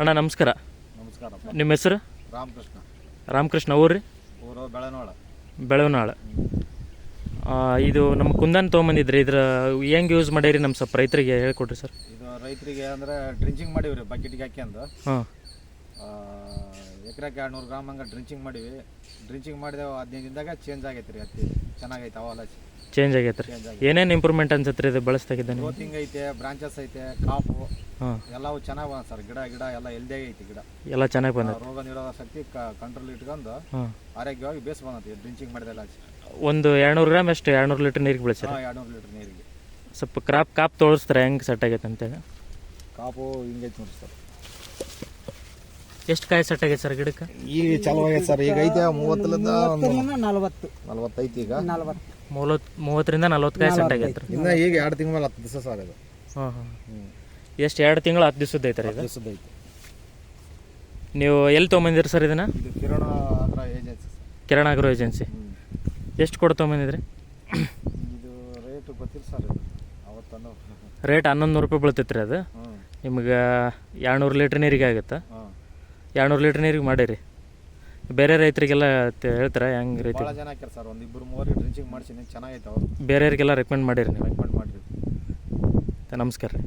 ಅಣ್ಣ ನಮಸ್ಕಾರ. ನಮಸ್ಕಾರ ನಿಮ್ಮ ಹೆಸರು? ರಾಮಕೃಷ್ಣ. ರಾಮಕೃಷ್ಣ ಊರ್ರಿ ಊರು ಬೆಳೆನೋಳ. ಬೆಳವನಾಳ ಇದು ನಮ್ಮ ಕುಂದನ್ ತೊಗೊಂಬಂದಿದ್ರಿ ಇದ್ರ ಹೆಂಗೆ ಯೂಸ್ ಮಾಡೀರಿ ನಮ್ಮ ಸ್ವಲ್ಪ ರೈತರಿಗೆ ಹೇಳ್ಕೊಡ್ರಿ ಸರ್. ಇದು ರೈತರಿಗೆ ಅಂದ್ರೆ ಡ್ರಿಂಚಿಂಗ್ ಮಾಡೀವಿ ಬಕೆಟ್ಗೆ ಹಾಕ್ಯಂದು ಹಾಂ. ಎಕರೆಗೆ ಎರಡುನೂರು ಗ್ರಾಮ್ ಹಂಗೆ ಡ್ರಿಂಚಿಂಗ್ ಮಾಡಿವಿ. ಡ್ರಿಂಚಿಂಗ್ ಮಾಡಿದೆವು ಹದಿನೈದು ದಿನದಾಗ ಚೇಂಜ್ ಆಗೈತೆ ರೀ ಹತ್ತಿ ಚೆನ್ನಾಗೈತೆ ಅವಾಲ ಚೇಂಜ್ ಆಗೈತೆ ರೀ ಚೇಂಜ್ ಆಗೈತೆ. ಏನೇನು ಇಂಪ್ರೂವ್ಮೆಂಟ್ ಅನ್ಸತ್ತೆ ರೀ ಇದು ಬಳಸ್ದಾಗಿದ್ದ ನೀವು? ಗ್ರೋತಿಂಗ್ ಐತೆ ಬ್ರಾಂಚಸ್ ಐತೆ ಕಾಪು ಹಾಂ. ಎಲ್ಲವೂ ಚೆನ್ನಾಗಿ ಬಂದ ಸರ್. ಗಿಡ ಗಿಡ ಎಲ್ಲ ಎಲ್ದೇ ಐತಿ ಗಿಡ. ಎಲ್ಲ ಚೆನ್ನಾಗಿ ಬಂದೈತೆ. ರೋಗ ನಿರೋಧಕ ಶಕ್ತಿ ಕಂಟ್ರೋಲ್ ಇಟ್ಕೊಂಡು ಹಾಂ. ಆರೋಗ್ಯವಾಗಿ ಬೇಸ್ ಬಂದೈತಿ ಡ್ರಿಂಚಿಂಗ್ ಮಾಡಿದೆಲ್ಲ ಒಂದು ಎರಡುನೂರು ಗ್ರಾಮ್ ಎಷ್ಟು ಎರಡುನೂರು ಲೀಟ್ರ್ ನೀರಿಗೆ ಬೆಳೆಸಿರಿ. ಹಾಂ ಲೀಟರ್ ಲೀಟ್ರ್ ನೀರಿಗೆ. ಸ್ವಲ್ಪ ಕ್ರಾಪ್ ಕಾಪ್ ತೋರಿಸ್ತಾರೆ ಹೆಂಗೆ ಸೆಟ್ ಆಗೈತೆ ಅಂತೇಳಿ? ಕಾಪು ಹಿಂಗೈತೆ ನೋಡಿ ಸರ್. ಎಷ್ಟು ಕಾಯಿ ಸೆಟ್ ಆಗೈತೆ ಸರ್ ಗಿಡಕ್ಕೆ? ಈಗ ಚಲೋ ಆಗೈತೆ ಸರ್. ಈಗ ಐತೆ ಮೂವತ್ತರಿಂದ ಒಂದು ನಲವತ್ತು. ನಲ್ವತ್ತೈತಿ ಈಗ. ನಲವತ್ತು. ಮೂವತ್ತು ಮೂವತ್ತರಿಂದ ನಲ್ವತ್ತು ಕಾಯಿ ಸೆಟ್ ಆಗೈತೆ ರೀ ಇನ್ನ ಈಗ ಎರಡು ತಿಂಗಳ ಮೇಲೆ ಹತ್ತು ದಿವಸ ಸರ್ ಇದು. ಹಾಂ ಹಾಂ. ಎಷ್ಟು ಎರಡು ತಿಂಗಳು ಹತ್ತು ದಿವಸದ ಐತೆ ರೀ ಇದು? ದಿವಸದ ಐತಿ. ನೀವು ಎಲ್ಲಿ ತೊಗೊಂಬಂದಿರಿ ಸರ್ ಇದನ್ನು? ಇದು ಕಿರಣ ಹತ್ರ agency sir. Kiran agro agency. ಎಷ್ಟು ಕೊಟ್ಟು ತೊಗೊಂಬಂದಿದ್ರಿ? ಇದು ರೇಟ್ ಗೊತ್ತಿಲ್ಲ ಸರ್ ಇದು. ಅವತ್ತನ್ನು ರೇಟ್ ಹನ್ನೊಂದು ನೂರು ರೂಪಾಯಿ ಬೀಳ್ತೈತೆ ರೀ ಅದು. ನಿಮ್ಗೆ ಎರಡು ನೂರು ಲೀಟ್ರ್ ನೀರಿಗೆ ಆಗುತ್ತೆ? ಎರಡುನೂರು ಲೀಟ್ರ್ ನೀರಿಗೆ ಮಾಡಿರಿ. ಬೇರೆ ರೈತರಿಗೆಲ್ಲ ಹೇಳ್ತಾರೆ ಹೆಂಗೆ ರೀತಿ ಭಾಳ ಜನ ಹಾಕ್ಯಾರ ಸರ್ ಒಂದು ಇಬ್ಬರು ಮೂವರಿಗೆ ಡ್ರಿಂಚಿಂಗ್ ಮಾಡಿಸಿನಿ ಚೆನ್ನಾಗೈತೆ ಅವ್ರು. ಬೇರೆಯವ್ರಿಗೆಲ್ಲ ರೆಕಮೆಂಡ್ ಮಾಡಿರಿ ನೀವು. ರೆಕಮೆಂಡ್ ಮಾಡಿರಿ ನಮಸ್ಕಾರ ರೀ.